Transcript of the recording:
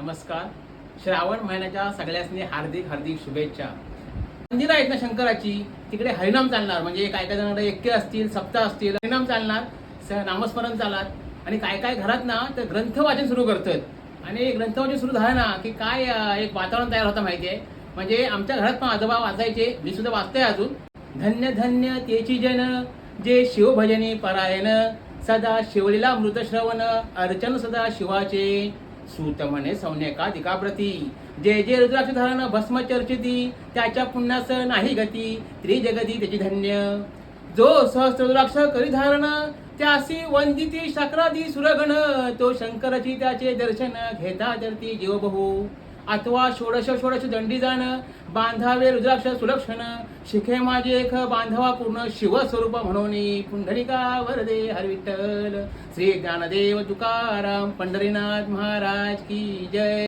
नमस्कार. श्रावण महिन्याच्या सगळ्यांनी हार्दिक हार्दिक शुभेच्छा. मंदिरं आहेत ना शंकराची? तिकडे हरिनाम चालणार. म्हणजे काय काय जणांकडे एक्के असतील सप्ताह असतील हरिनाम चालणार नामस्मरण चालणार. आणि काय काय घरात ना तर ग्रंथ वाचन सुरू करतात. आणि ग्रंथ वाचन सुरू झालं ना की काय एक वातावरण तयार होतं माहिती आहे म्हणजे आमच्या घरात पण आजोबा वाचायचे मी सुद्धा वाचतोय अजून. धन्य धन्य तेची जन जे शिवभजनी परायण. सदा शिवलीला मृत श्रवण अर्चन सदा शिवाचे. सूतमने म्हणे सौन्यकाधिकाप्रती जे जे रुद्राक्ष धारण भस्म चर्चिती त्याच्या पुण्यास नाही गती त्रिजगती त्याची धन्य जो सहस्त्र रुद्राक्ष करी धारण त्यासी वंदिती शक्रादी सुरगण तो शंकरची त्याचे दर्शन घेता धरती जीवबहू। अथवा षोडश षोडश दंडी जाण बांधावे रुद्राक्ष सुलक्षण शिखे माझे एक बांधवा पूर्ण शिवस्वरूप म्हणून पुंडलिका वरदे हरविठ्ठल. श्री ज्ञानदेव तुकाराम पंढरीनाथ महाराज की जय.